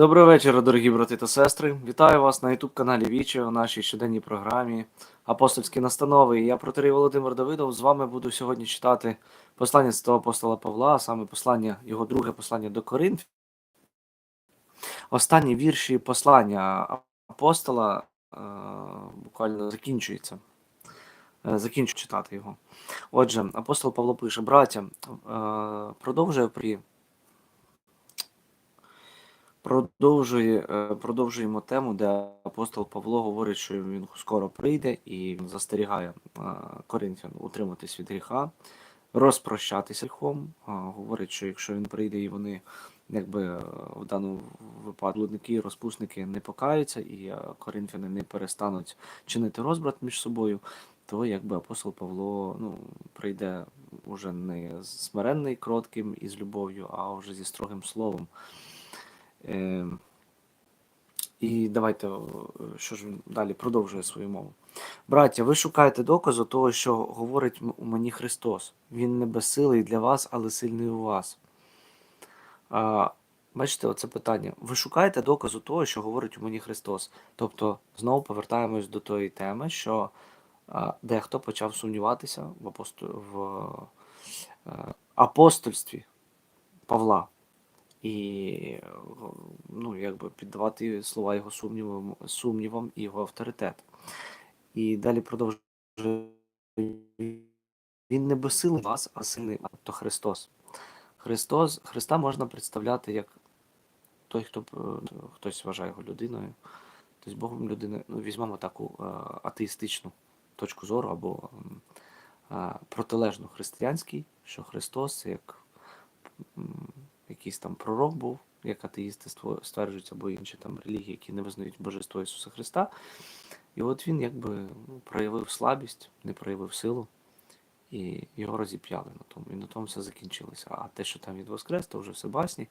Доброго вечора, дорогі брати та сестри. Вітаю вас на youtube каналі Вічі у нашій щоденній програмі Апостольські настанови. Я протерій Володимир Давидов. З вами буду сьогодні читати послання святого апостола Павла, а саме послання, його друге послання до Коринф. Останні вірші послання апостола е, буквально закінчується. Е, Закінчу читати його. Отже, апостол Павло пише: браття, е, продовжує при Продовжує, е, продовжуємо тему, де апостол Павло говорить, що він скоро прийде і застерігає е, коринфян утриматись від гріха, розпрощатися гріхом. Е, Говорить, що якщо він прийде і вони, якби в даному випадку блудники розпусники не покаються, і коринфяни не перестануть чинити розбрат між собою, то якби апостол Павло ну, прийде уже не смиренний, кротким і з любов'ю, а вже зі строгим словом. Е, І давайте, що ж він далі продовжує свою мову. Браття, ви шукаєте доказу того, що говорить у мені Христос. Він не безсилий для вас, але сильний у вас. А, бачите, оце питання. Ви шукаєте доказу того, що говорить у мені Христос. Тобто, знову повертаємось до тої теми, що а, дехто почав сумніватися в, апостол... в е, апостольстві Павла і ну, якби піддавати слова його сумнівам, сумнівам і його авторитет. І далі продовжує. Він не безсилий вас, а сильний, то Христос. Христос. Христа можна представляти як той, хто е, хтось вважає його людиною, тобто Богом людиною. Ну, візьмемо таку е, атеїстичну точку зору або е, протилежну християнській, що Христос як якийсь там пророк був, як атеїсти стверджують, або інші там релігії, які не визнають Божество Ісуса Христа. І от він якби ну, проявив слабість, не проявив силу, і його розіп'яли на тому. І на тому все закінчилося. А те, що там він воскрес, то вже все басні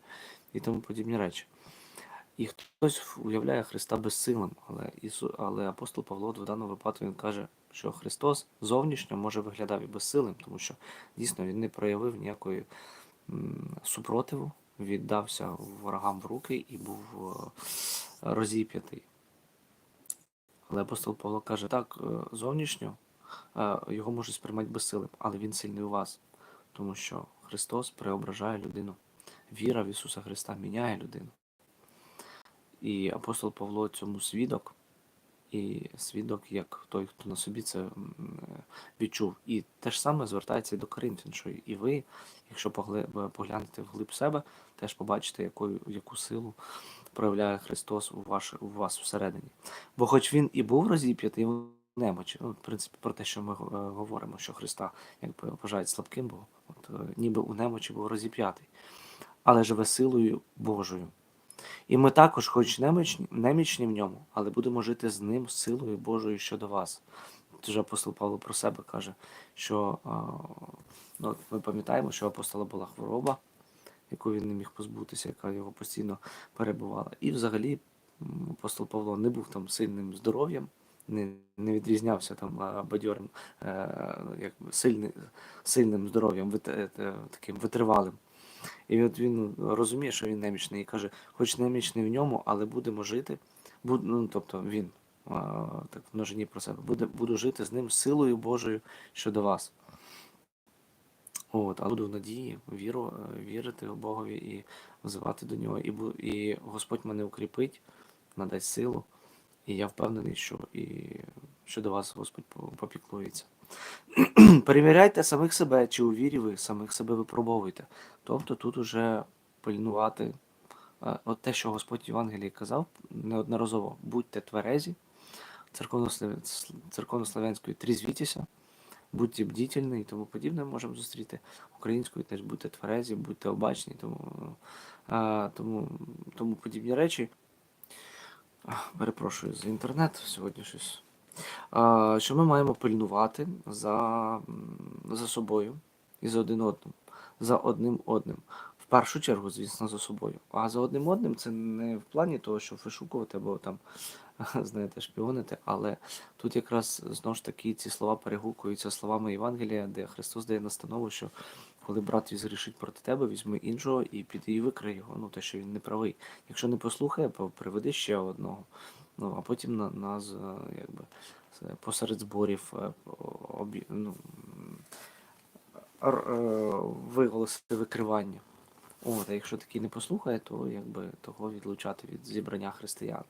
і тому подібні речі. І хтось уявляє Христа безсилим, але Ісу, але апостол Павло в даному випадку він каже, що Христос зовнішньо може виглядав і безсилим, тому що дійсно він не проявив ніякої супротиву, віддався ворогам в руки і був е, розіп'ятий. Але апостол Павло каже, так, е, зовнішньо е, його можуть сприймати безсилим, але він сильний у вас, тому що Христос преображає людину. Віра в Ісуса Христа міняє людину. І апостол Павло цьому свідок, і свідок, як той, хто на собі це відчув. І те ж саме звертається і до Коринфян, що і ви, якщо поглянете вглиб себе, теж побачите, якою, яку силу проявляє Христос у, ваш, у вас всередині. Бо хоч він і був розіп'ятий немочі, ну, в принципі, про те, що ми е, говоримо, що Христа якби вважають слабким, бо от, е, ніби у немочі був розіп'ятий, але живе силою Божою. І ми також, хоч немічні, немічні в ньому, але будемо жити з ним силою Божою щодо вас. Тож апостол Павло про себе каже, що ну, ми пам'ятаємо, що апостола була хвороба, яку він не міг позбутися, яка його постійно перебувала. І взагалі апостол Павло не був там сильним здоров'ям, не, не відрізнявся там бадьорим, е, як сильним, сильним здоров'ям, вит- е, таким витривалим. І от він розуміє, що він немічний, і каже, хоч немічний в ньому, але будемо жити. Буд, ну, тобто він так в множині про себе буде, буду жити з ним силою Божою щодо вас. От, а буду в надії, віру, е, вірити в Богові і взивати до нього. І, і Господь мене укріпить, надасть силу. І я впевнений, що і щодо вас Господь попіклується. Перевіряйте самих себе, чи у вірі ви самих себе випробовуєте. Тобто тут уже пильнувати е, от те, що Господь в Євангелії казав неодноразово: будьте тверезі, церковнослов'янською трізвітіся, будьте бдітельні і тому подібне можемо зустріти. Українською теж будьте тверезі, будьте обачні, тому, е, тому, тому подібні речі. Перепрошую за інтернет сьогодні щось. Що ми маємо пильнувати за, за собою і за один одним, за одним одним. В першу чергу, звісно, за собою. А за одним одним це не в плані того, щоб вишукувати або там, знаєте, шпіонити, але тут якраз знову ж таки ці слова перегукуються словами Євангелія, де Христос дає настанову, що коли брат твій згрішить проти тебе, візьми іншого і піди і викрий його. Ну, те, що він не правий. Якщо не послухає, приведи ще одного. Ну, а потім на, нас, е, якби, посеред зборів е, ну, е, виголосити викривання. От, а якщо такий не послухає, то якби того відлучати від зібрання християн.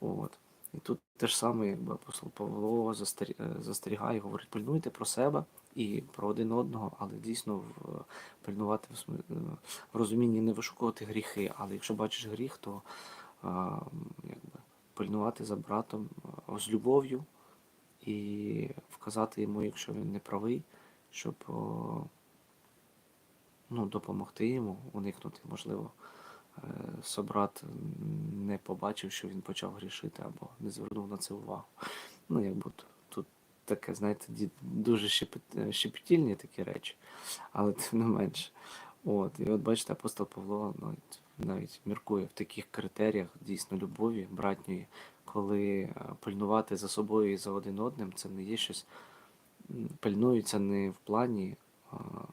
От. І тут те ж саме, якби апостол Павло застері- застерігає, говорить, пильнуйте про себе і про один одного, але дійсно в, пильнувати в, в розумінні не вишукувати гріхи. Але якщо бачиш гріх, то а, якби, пильнувати за братом з любов'ю і вказати йому, якщо він не правий, щоб ну, допомогти йому уникнути, можливо, е, собрат не побачив, що він почав грішити або не звернув на це увагу. Ну, якби тут, тут таке, знаєте, дуже е, щепетільні такі речі, але тим не менше. От, і от бачите, апостол Павло навіть, навіть міркує в таких критеріях дійсно любові братньої, коли е, пильнувати за собою і за один одним, це не є щось, пильнується не в плані. ем,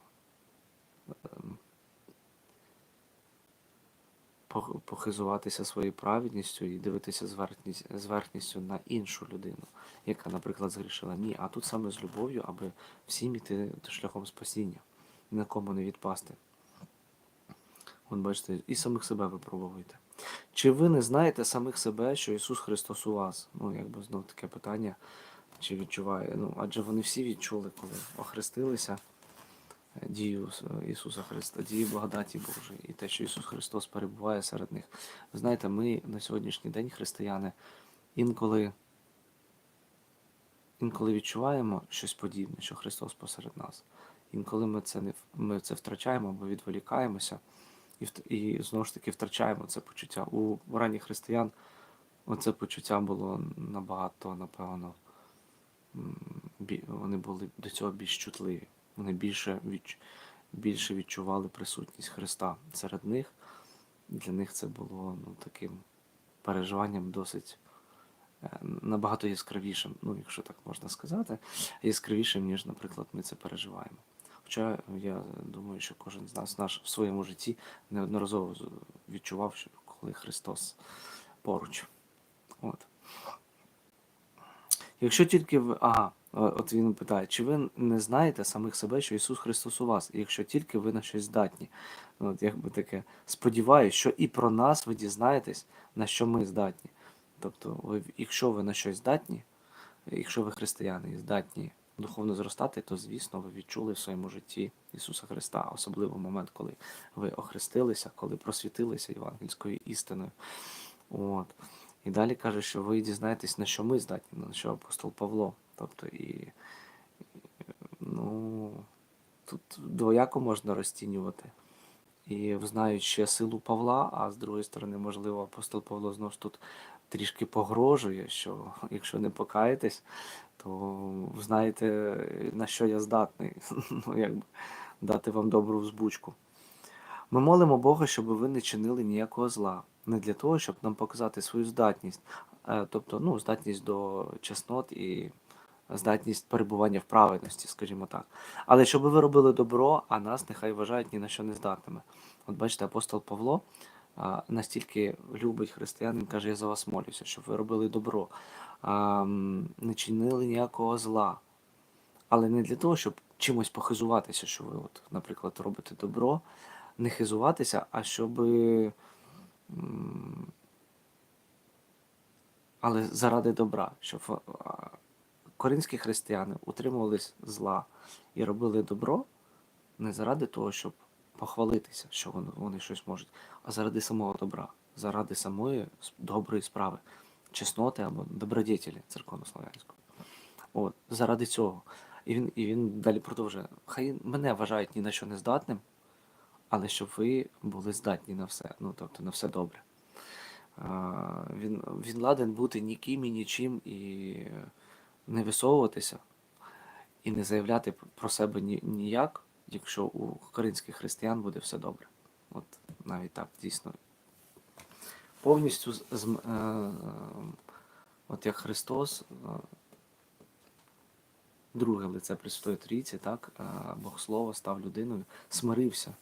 похизуватися своєю праведністю і дивитися зверхність, зверхністю на іншу людину, яка, наприклад, згрішила. Ні, а тут саме з любов'ю, аби всім іти шляхом спасіння, ні на кому не відпасти. От бачите, і самих себе випробовуйте. Чи ви не знаєте самих себе, що Ісус Христос у вас? Ну, якби знов таке питання, чи відчуває. Ну, адже вони всі відчули, коли охрестилися е, дію Ісуса Христа, дію благодаті Божої і те, що Ісус Христос перебуває серед них. Ви знаєте, ми на сьогоднішній день, християни, інколи, інколи відчуваємо щось подібне, що Христос посеред нас. Інколи ми це не ми це втрачаємо або відволікаємося, і, і знову ж таки втрачаємо це почуття. У ранніх християн оце почуття було набагато, напевно, вони були до цього більш чутливі. Вони більше, відч, більше відчували присутність Христа серед них. Для них це було ну, таким переживанням досить е, набагато яскравішим, ну, якщо так можна сказати, яскравішим, ніж, наприклад, ми це переживаємо. Хоча я думаю, що кожен з нас наш в своєму житті неодноразово відчував, що коли Христос поруч. От. Якщо тільки ви. Ага, от він питає, чи ви не знаєте самих себе, що Ісус Христос у вас, якщо тільки ви на щось здатні? От якби таке, сподіваюсь, що і про нас ви дізнаєтесь, на що ми здатні. Тобто, ви, якщо ви на щось здатні, якщо ви християни і здатні духовно зростати, то звісно ви відчули в своєму житті Ісуса Христа, особливо момент, коли ви охрестилися, коли просвітилися євангельською істиною. От. І далі каже, що ви дізнаєтесь, на що ми здатні, на що апостол Павло. Тобто і ну, тут двояко можна розцінювати. І знають ще силу Павла, а з другої сторони, можливо, апостол Павло знову ж тут трішки погрожує, що якщо не покаєтесь, то знаєте, на що я здатний, ну, якби дати вам добру взбучку. Ми молимо Бога, щоб ви не чинили ніякого зла. Не для того, щоб нам показати свою здатність, е, тобто ну, здатність до чеснот і здатність перебування в праведності, скажімо так. Але щоб ви робили добро, а нас нехай вважають ні на що не здатними. От бачите, апостол Павло настільки любить християн, він каже, я за вас молюся, щоб ви робили добро, не чинили ніякого зла. Але не для того, щоб чимось похизуватися, що ви, от, наприклад, робите добро, не хизуватися, а щоб. Але заради добра, щоб коринські християни утримувались зла і робили добро не заради того, щоб похвалитися, що вони, щось можуть, а заради самого добра, заради самої доброї справи, чесноти або добродетелі церковнослов'янської. От, заради цього. І він, і він далі продовжує. Хай мене вважають ні на що не здатним, але щоб ви були здатні на все, ну тобто на все добре. Він, він ладен бути ніким і нічим і не висовуватися, і не заявляти про себе ні, ніяк, якщо у коринських християн буде все добре. От навіть так дійсно. Повністю е, от як Христос, е, друге лице Пресвятої Трійці, так, е, Бог Слово став людиною, смирився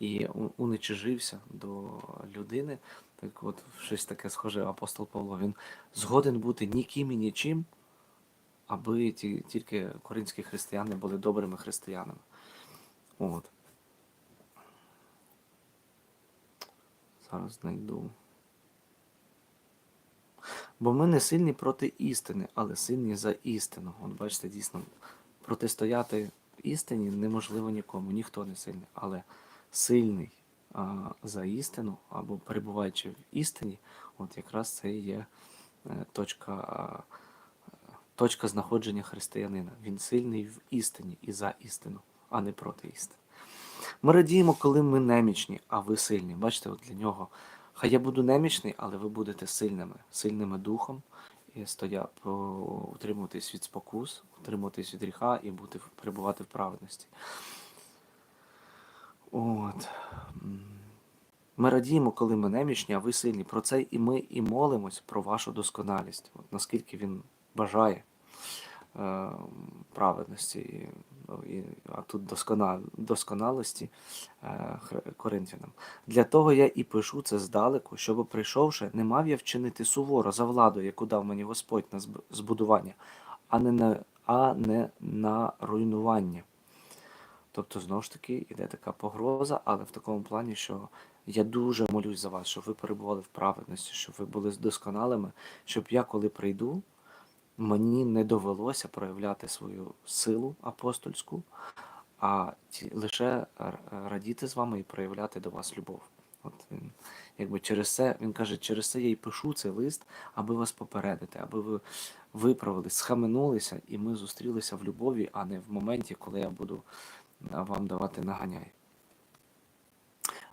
і уничижився до людини. Так от, щось таке схоже апостол Павло. Він згоден бути ніким і нічим, аби ті, тільки коринські християни були добрими християнами. От. Зараз знайду. Бо ми не сильні проти істини, але сильні за істину. От бачите, дійсно, протистояти істині неможливо нікому, ніхто не сильний, але сильний а, за істину або перебуваючи в істині, от якраз це і є е, точка, а, точка знаходження християнина. Він сильний в істині і за істину, а не проти істини. Ми радіємо, коли ми немічні, а ви сильні. Бачите, от для нього. Хай я буду немічний, але ви будете сильними, сильними духом, і стоя, утримуватись від спокус, утримуватись від гріха і бути, перебувати в праведності. От. Ми радіємо, коли ми немічні, а ви сильні. Про це і ми і молимось про вашу досконалість. От наскільки він бажає праведності, і, ну, а тут досконалості е, коринфянам. Для того я і пишу це здалеку, щоб, прийшовши, не мав я вчинити суворо за владу, яку дав мені Господь на збудування, а не на, а не на руйнування. Тобто, знову ж таки, йде така погроза, але в такому плані, що я дуже молюсь за вас, щоб ви перебували в праведності, щоб ви були досконалими, щоб я, коли прийду, мені не довелося проявляти свою силу апостольську, а лише радіти з вами і проявляти до вас любов. От він, якби через це, він каже, через це я і пишу цей лист, аби вас попередити, аби ви виправились, схаменулися, і ми зустрілися в любові, а не в моменті, коли я буду вам давати наганяй.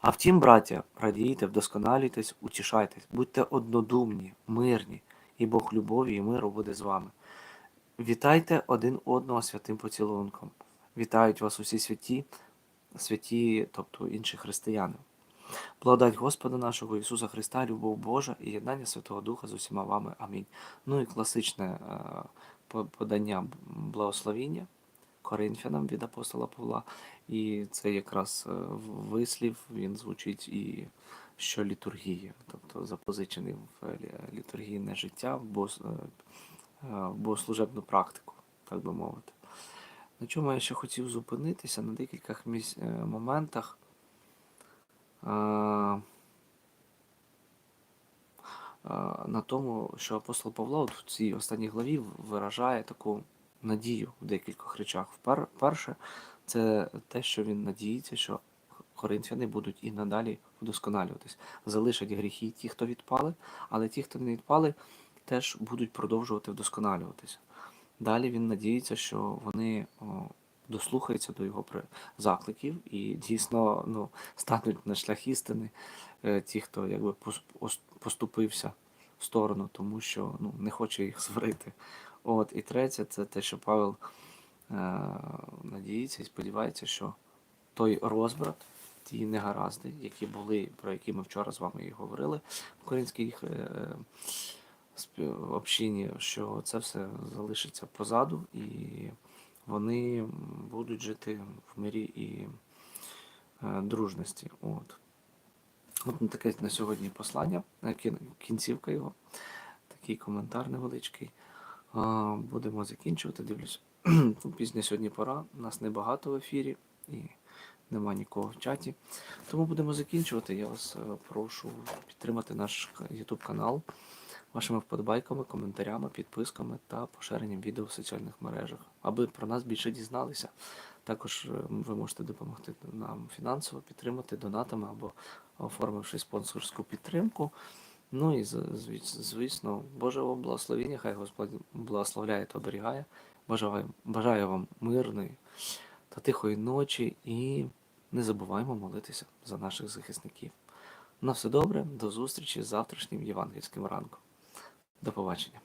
А втім, браття, радійте, вдосконалюйтесь, утішайтесь, будьте однодумні, мирні, і Бог любові і миру буде з вами. Вітайте один одного святим поцілунком. Вітають вас усі святі, святі, тобто інші християни. Благодать Господа нашого Ісуса Христа, любов Божа і єднання Святого Духа з усіма вами. Амінь. Ну і класичне е, подання благословіння Коринфянам від апостола Павла. І це якраз е, вислів, він звучить і що літургія, тобто запозичений в літургійне життя, е, е, в богослужебну практику, так би мовити. На чому я ще хотів зупинитися на е, моментах. Е, е, На тому, що апостол Павло от в цій останній главі виражає таку надію в декількох речах. Перше, це те, що він надіється, що коринфяни будуть і надалі вдосконалюватись. Залишать гріхи ті, хто відпали, але ті, хто не відпали, теж будуть продовжувати вдосконалюватися. Далі він надіється, що вони дослухаються до його закликів і дійсно ну, стануть на шлях істини е, ті, хто якби пос- пос- поступився в сторону, тому що ну, не хоче їх сварити. От, і третє, це те, що Павел е, надіється і сподівається, що той розбрат, ті негаразди, які були, про які ми вчора з вами і говорили в коринській е, спів- общині, що це все залишиться позаду, і вони будуть жити в мирі і е, дружності. От. От таке на сьогодні послання, е, кін- кінцівка його, такий коментар невеличкий. Будемо закінчувати. Дивлюсь. Пізня сьогодні пора. Нас небагато в ефірі і нема нікого в чаті. Тому будемо закінчувати. Я вас е, прошу підтримати наш YouTube канал вашими вподобайками, коментарями, підписками та поширенням відео в соціальних мережах, аби про нас більше дізналися. Також е, ви можете допомогти нам фінансово, підтримати донатами або оформивши спонсорську підтримку. Ну і звісно, Божого благословення, хай Господь благословляє та оберігає. Бажаю вам мирної та тихої ночі і не забуваємо молитися за наших захисників. На все добре, до зустрічі з завтрашнім євангельським ранком. До побачення.